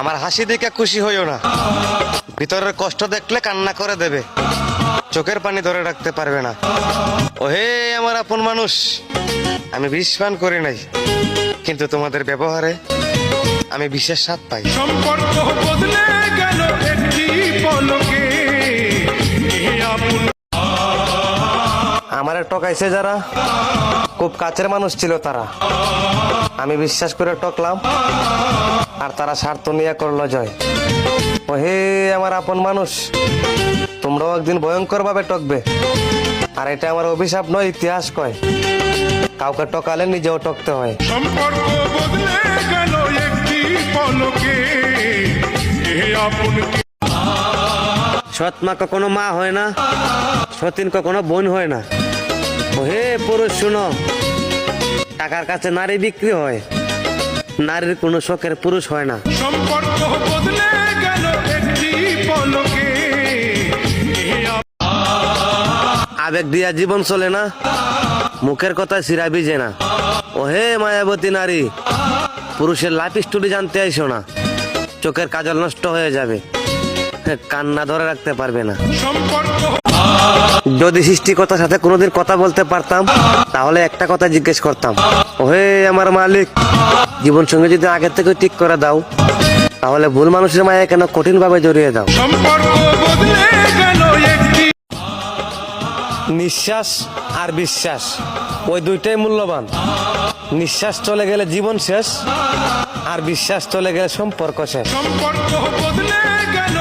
আমার হাসি দেখে খুশি হইও না। ভিতরের কষ্ট দেখলে কান্না করে দেবে। চোখের পানি ধরে রাখতে পারবে না। ওহে আমার আপন মানুষ আমি বিশ্বান করি নাই কিন্তু তোমাদের ব্যবহারে আমি বিশেষ স্বাদ পাই। সম্পর্ক বদলে গেল একটি পলকে। আমারে টকাইছে যারা খুব কাছের মানুষ ছিল তারা। আমি বিশ্বাস করে টকলাম। আর তারা স্বার্থ নিয়ে করল জয়। ও হে আমার আপন মানুষ তোমরাও একদিন ভয়ঙ্কর ভাবে টকবে। আর এটা আমার অভিশাপ নয় ইতিহাস কয়। কাউকে টকালে নিজেও টকতে হয়। সম্পর্ক বদলে গেল একটি পলকে। সৎ মা কখনো মা হয় না সতীন কখনো বোন হয় না। ও হে পুরুষ শুনো টাকার কাছে নারী বিক্রি হয়। নারীর কোনো শখের পুরুষ হয় না। সম্পর্ক বদলে গেল একটি পলকে। আবেগ দিয়া জীবন চলে না মুখের কথা সিরা বিজে না। ও হে মায়াবতী নারী পুরুষের লাইফ স্টোরি জানতে আইসো না চোখের কাজল নষ্ট হয়ে যাবে কান্না ধরে রাখতে পারবে না। সম্পর্ক যদি সৃষ্টিকতার সাথে কোনোদিন কথা বলতে পারতাম তাহলে একটা কথা জিজ্ঞেস করতাম। ওহে আমার মালিক জীবন সঙ্গে যদি আগের থেকে ঠিক করে দাও তাহলে ভুল মানুষের মায়া কেন কঠিন ভাবে জড়িয়ে দাও? সম্পর্ক বদলে গেল একটি। নিঃশ্বাস আর বিশ্বাস ওই দুইটাই মূল্যবান। নিঃশ্বাস চলে গেলে জীবন শেষ আর বিশ্বাস চলে গেলে সম্পর্ক শেষ। সম্পর্ক বদলে গেল